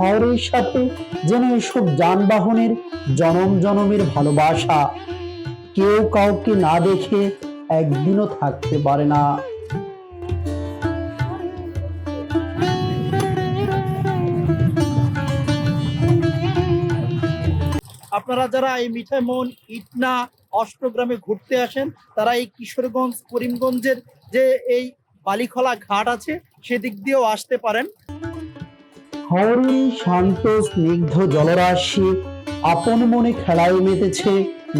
হাওরের সাথে যেন এসব যানবাহনের জনম জনমের ভালোবাসা। কেউ কাউকে না দেখে একদিনও থাকতে পারে না। আপনারা যারা এই মিঠাই মন ইটনা অষ্টগ্রামে ঘুরতে আসেন, তারা এই কিশোরগঞ্জ, করিমগঞ্জের যে এই বালিখলা ঘাট আছে, সেদিক দিয়েও আসতে পারেন। হাওরের শান্ত, স্নিগ্ধ জলরাশি আপন মনে খেলায় মেতেছে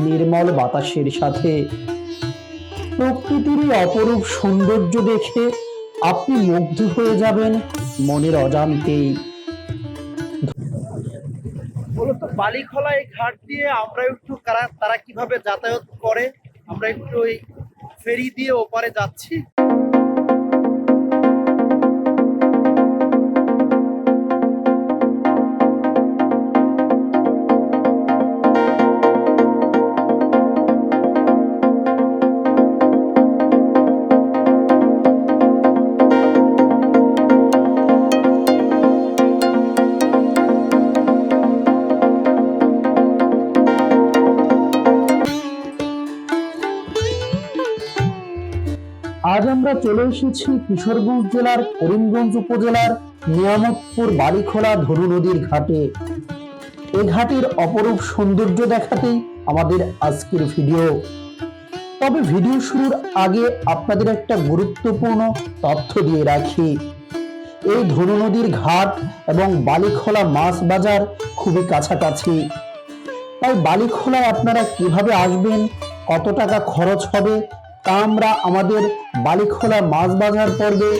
নির্মল বাতাসের সাথে। প্রকৃতির অপরূপ সৌন্দর্য দেখে আপনি মুগ্ধ হয়ে যাবেন মনের অজান্তেই। মূলত বালিখলা এই ঘাট দিয়ে আমরা একটু তারা কীভাবে যাতায়াত করে? আমরা একটু ওই ফেরি দিয়ে ওপারে যাচ্ছি। আমরা চলে এসেছি কিশোরগঞ্জ জেলার, করিমগঞ্জ উপজেলার, নিয়ামতপুর বালিখোলা ধনু নদীর ঘাটে। এ ঘাটের অপরূপ সৌন্দর্য দেখাতেই আমাদের আজকের ভিডিও। তবে ভিডিও শুরুর আগে আপনাদের একটা গুরুত্বপূর্ণ তথ্য দিয়ে রাখি। এই ধনু নদীর ঘাট এবং বালিখোলা মাছ বাজার খুবই কাছাকাছি। তাই বালিখোলায় আপনারা কীভাবে আসবেন, কত টাকা খরচ হবে তা আমরা আমাদের বালিখোলা মাছ বাজার পর্বে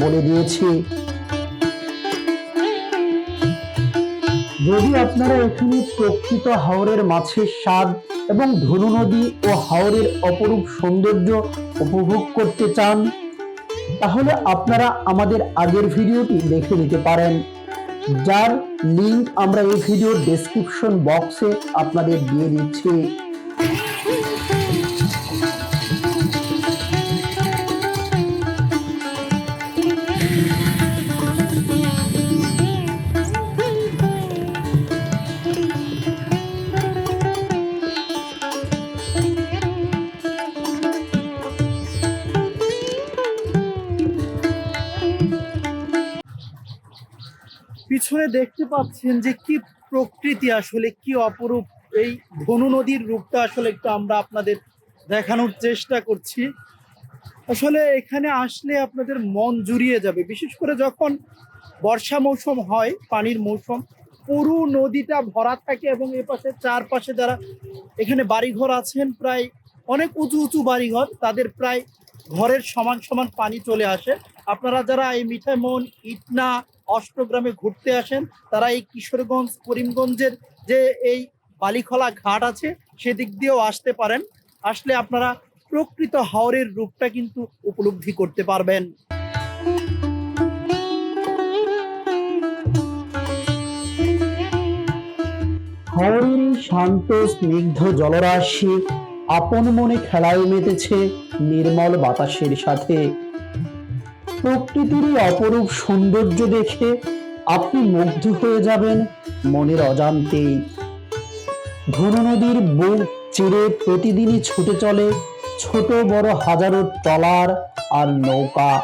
বলে দিয়েছি। যদি আপনারা এখানে প্রকৃত হাওরের মাছের স্বাদ এবং ধনু নদী ও হাওরের অপরূপ সৌন্দর্য উপভোগ করতে চান, তাহলে আপনারা আমাদের আগের ভিডিওটি দেখে নিতে পারেন, যার লিংক আমরা এই ভিডিওর ডেসক্রিপশন বক্সে আপনাদের দিয়ে দিচ্ছি। পিছনে দেখতে পাচ্ছেন যে কি প্রকৃতি আসলে, কি অপরূপ। এই ধনু নদীর রূপটা আসলে একটু আমরা আপনাদের দেখানোর চেষ্টা করছি। আসলে এখানে আসলে আপনাদের মন জুড়িয়ে যাবে। বিশেষ করে যখন বর্ষা মৌসুম হয়, পানির মৌসুম, পুরো নদীটা ভরা থাকে এবং এ পাশে চারপাশে যারা এখানে বাড়িঘর আছেন, প্রায় অনেক উঁচু উঁচু বাড়িঘর, তাদের প্রায় ঘরের সমান সমান পানি চলে আসে। আপনারা যারা এই মিঠাই মন, ইটনা, অষ্টগ্রামে ঘুরতে আসেন, তারা এই কিশোরগঞ্জ, করিমগঞ্জের যে এই বালিখলা ঘাট আছে, সেদিক দিয়েও আসতে পারেন। আসলে আপনারা প্রকৃত হাওরের রূপটা কিন্তু উপলব্ধি করতে পারবেন। হাওরের শান্ত, স্নিগ্ধ জলরাশি আপন মনে খেলায় মেতেছে নির্মল বাতাসের সাথে। প্রকৃতির অপরূপ সৌন্দর্য দেখে আপনি মুগ্ধ হয়ে যাবেন মনের অজান্তেই ধনু নদীর বুক চিরে প্রতিদিনই ছুটে চলে ছোট বড় হাজারো ট্রলার আর নৌকা।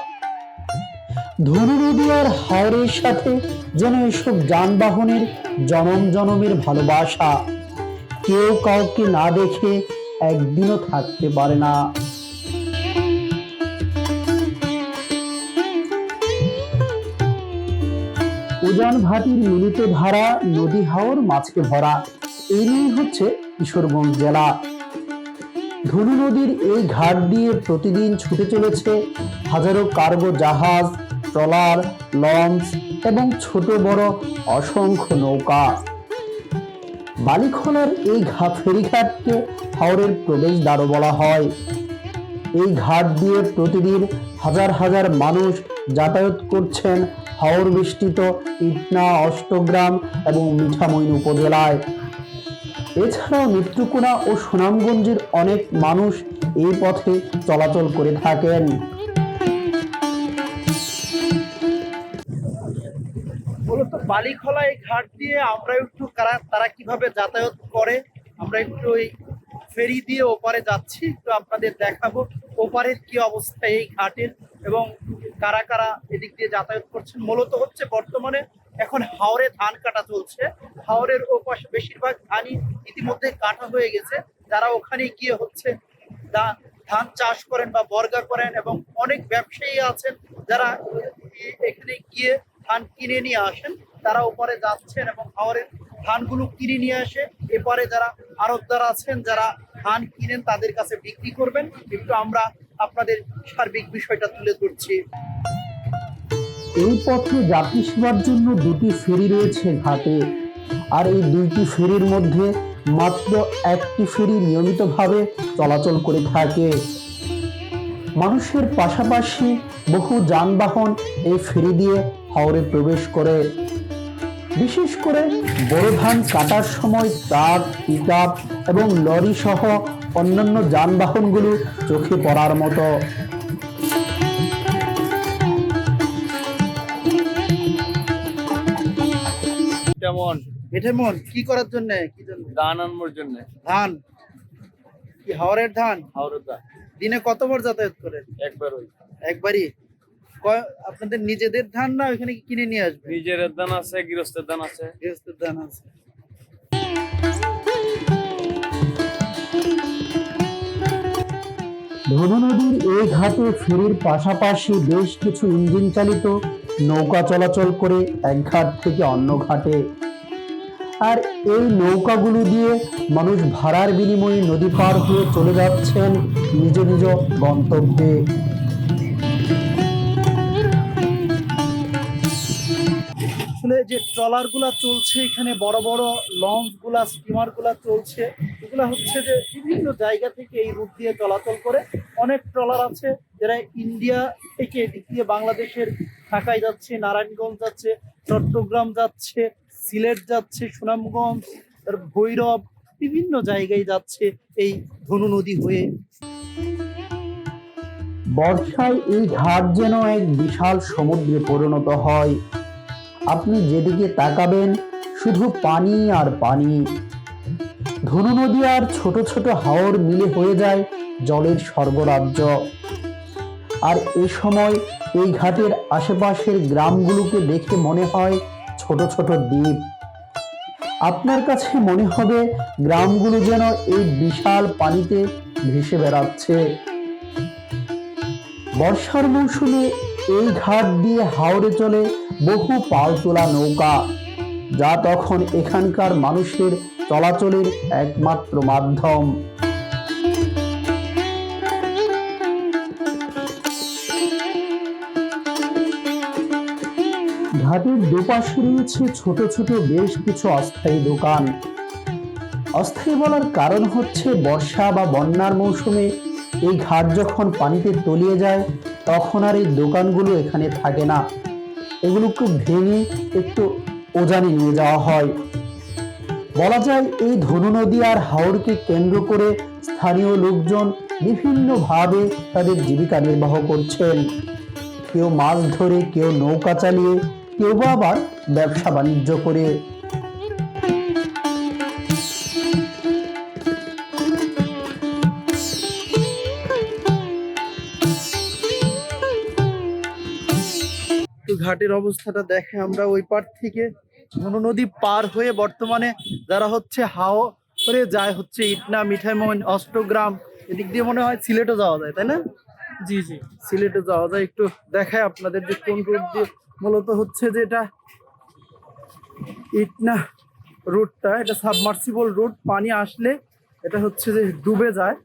ধনু নদী আর হাওরের সাথে যেন এসব যানবাহনের জনম জনমের ভালোবাসা। কেউ কাউকে না দেখে একদিনও থাকতে পারে না। উজান ভাটির মিলিত ধারা, নদী হাওর মাছকে ভরা। এই নিয়ে হচ্ছে কিশোরগঞ্জ জেলা। ধনু নদীর এই ঘাট দিয়ে প্রতিদিন ছুটে চলেছে হাজারো কার্গো জাহাজ, ট্রলার, লঞ্চ এবং ছোট বড় অসংখ্য নৌকা। বালিখোলার এই ঘা ফেরিঘাটকে হাওরের প্রবেশদ্বারও বলা হয়। এই ঘাট দিয়ে প্রতিদিন হাজার হাজার মানুষ যাতায়াত করছেন হাওর বেষ্টিত ইটনা, অষ্টগ্রাম এবং মিঠামইন উপজেলায়। এছাড়াও নেত্রকোনা ও সুনামগঞ্জের অনেক মানুষ এই পথে চলাচল করে থাকেন। মূলত বালিখলা এই ঘাট দিয়ে আমরা একটু কারা, তারা কীভাবে যাতায়াত করে, আমরা একটু ওই ফেরি দিয়ে ওপারে যাচ্ছি একটু আপনাদের দেখাবো ওপারের কি অবস্থা এই ঘাটের এবং কারা কারা এদিক দিয়ে যাতায়াত করছেন। মূলত হচ্ছে বর্তমানে এখন হাওরে ধান কাটা চলছে। হাওরের ওপাশে বেশিরভাগ ধানই ইতিমধ্যে কাটা হয়ে গেছে। যারা ওখানে গিয়ে হচ্ছে ধান চাষ করেন বা বর্গা করেন এবং অনেক ব্যবসায়ী আছেন, যারা এখানে গিয়ে ধান কিনে নিয়ে আসেন, তারা ওপারে যাচ্ছেন এবং হাওরের ধানগুলো কিনে নিয়ে আসে। এপারে যারা আড়তদার আছেন, যারা ধান কিনেন, তাদের কাছে বিক্রি করবেন। একটু আমরা আপনাদের সার্বিক বিষয়টা তুলে ধরছি। এই পথে যাত্রী সেবার জন্য দুটি ফেরি রয়েছে ঘাটে। আর এই দুইটি ফেরির মধ্যে মাত্র একটি ফেরি নিয়মিতভাবে চলাচল করে থাকে। মানুষের পাশাপাশি বহু যানবাহন এই ফেরি দিয়ে হাওড়ে প্রবেশ করে বিশেষ করে বড় ধান কাটার সময় ট্রাক পিক এবং লরি সহ অন্যান্য যানবাহনগুলো চোখে পড়ার মতো। যেমন এটা মন। কি করার জন্য? কি জন্য? দান আনবার জন্য। ধান? কি হাওরের ধান? হাওড়া দিনে কতবার যাতায়াত করেন? একবার ওই একবারই? আপনাদের নিজেদের ধান না ওইখানে কি কিনে নিয়ে আসবে? নিজের দান আছে গৃহস্থের দান আছে। গৃহস্থের ধান আছে। ধনু নদীর এই ঘাটে ফেরির পাশাপাশি বেশ কিছু ইঞ্জিন চালিত নৌকা চলাচল করে এক ঘাট থেকে অন্য ঘাটে। আর এই নৌকাগুলো দিয়ে মানুষ ভাড়ার বিনিময়ে নদী পার হয়ে চলে যাচ্ছেন নিজ নিজ গন্তব্যে। যে ট্রলারগুলা চলছে, এখানে বড় বড় লঞ্চগুলা, স্টিমারগুলা চলছে, এগুলা হচ্ছে যে বিভিন্ন জায়গা থেকে এই রুট দিয়ে চলাচল করে। অনেক ট্রলার আছে যারা ইন্ডিয়া থেকে এদিক দিয়ে বাংলাদেশের ঢাকায় যাচ্ছে, নারায়ণগঞ্জ যাচ্ছে, চট্টগ্রাম যাচ্ছে, সিলেট যাচ্ছে, সুনামগঞ্জ ভৈরব, বিভিন্ন জায়গায় যাচ্ছে এই ধনু নদী হয়ে। বর্ষায় এই ঘাট যেন এক বিশাল সমুদ্রে পরিণত হয়। যেদিকে তাকাবেন, শুধু পানি আর পানি। ধনু নদী আর ছোট ছোট হাওর মিলে হয়ে যায় জলের স্বর্গরাজ্য। আর এ সময় এই ঘাটের আশেপাশের গ্রামগুলোকে দেখে মনে হয় ছোট ছোট দ্বীপ। আপনার কাছে মনে হবে গ্রামগুলো যেন এই বিশাল পানিতে ভেসে বেড়াচ্ছে। বর্ষার মৌসুমে এই ঘাট দিয়ে হাওড়ে চলে বহু পাল তোলা নৌকা, যা তখন এখানকার মানুষের চলাচলের একমাত্র মাধ্যম। ঘাটের দুপাশে রয়েছে ছোট ছোট বেশ কিছু অস্থায়ী দোকান। অস্থায়ী বলার কারণ হচ্ছে বর্ষা বা বন্যার মৌসুমে এই ঘাট যখন পানিতে তলিয়ে যায়, তখন আর এই দোকানগুলো এখানে থাকে না। এগুলোকে ভেঙে একটু ওজানে নিয়ে যাওয়া হয়। বলা যায় এই ধনু নদী আর হাওড়কে কেন্দ্র করে স্থানীয় লোকজন বিভিন্নভাবে তাদের জীবিকা নির্বাহ করছেন। কেউ মাছ ধরে, কেউ নৌকা চালিয়ে, কেউ বা আবার ব্যবসা বাণিজ্য করে। ঘাটের অবস্থাটা দেখে আমরা ওই পার থেকে ধনু নদী পার হয়ে বর্তমানে যারা হচ্ছে হাও করে যায় হচ্ছে ইটনা মিঠাইমন অষ্টগ্রাম এদিক দিয়ে মনে হয় সিলেটও যাওয়া যায় তাই না? জি জি। সিলেটে যাওয়া যায়। একটু দেখায় আপনাদের যে কোন রুট দিয়ে মূলত হচ্ছে যে এটা ইটনা রুটটা এটা সাবমার্সিবল রুট পানি আসলে এটা হচ্ছে যে ডুবে যায়।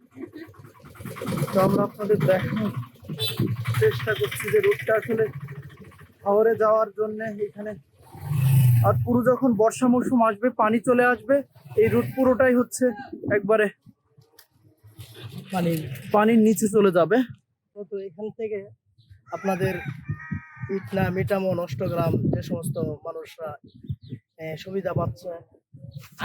তো আমরা আপনাদের দেখানোর চেষ্টা করছি যে রুটটা আসলে শহরে যাওয়ার জন্য এখানে। আর পুরো যখন বর্ষা মৌসুম আসবে পানি চলে আসবে এই রুট পুরোটাই হচ্ছে একবারে পানির। পানির নিচে চলে যাবে। তো তো এখান থেকে আপনাদের ইটনা মিটামন অষ্টগ্রাম যে সমস্ত মানুষরা সুবিধা পাচ্ছে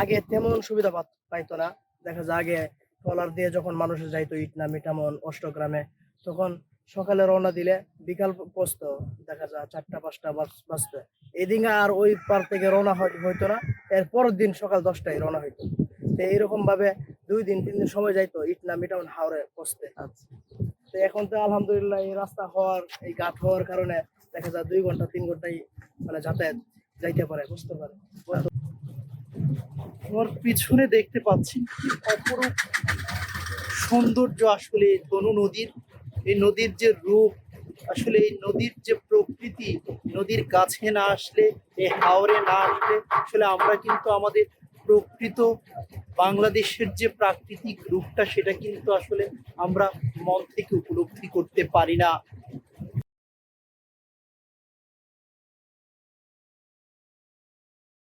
আগে তেমন সুবিধা পাইতো না। দেখা যায় আগে ট্রলার দিয়ে যখন মানুষ যাইতো ইটনা মিটামন অষ্টগ্রামে তখন সকালে রওনা দিলে বিকাল পৌঁছতো দেখা যায় চারটা পাঁচটা বাজতে। এদিকে আর ওই পার থেকে রওনা হইতো না। এর পরের দিন সকাল দশটায় রওনা হইতো। তো এইরকম ভাবে দুই দিন তিন দিন সময় যাইতো ইটনা মিটাউন হাওড়ে পৌঁছতে আচ্ছা। তো এখন তো আলহামদুলিল্লাহ এই রাস্তা হওয়ার এই গাছ হওয়ার কারণে দেখা যায় দুই ঘণ্টা তিন ঘন্টাই মানে যাতায়াত যাইতে পারে বুঝতে পারে। আমার পিছনে দেখতে পাচ্ছি অপরূপ সৌন্দর্য আসলে ধনু নদীর। এই নদীর যে রূপ, আসলে এই নদীর যে প্রকৃতি, নদীর কাছে না আসলে, এই হাওরে না আসলে আসলে আমরা কিন্তু আমাদের প্রকৃত বাংলাদেশের যে প্রাকৃতিক রূপটা, সেটা কিন্তু আসলে আমরা মন থেকে উপলব্ধি করতে পারি না।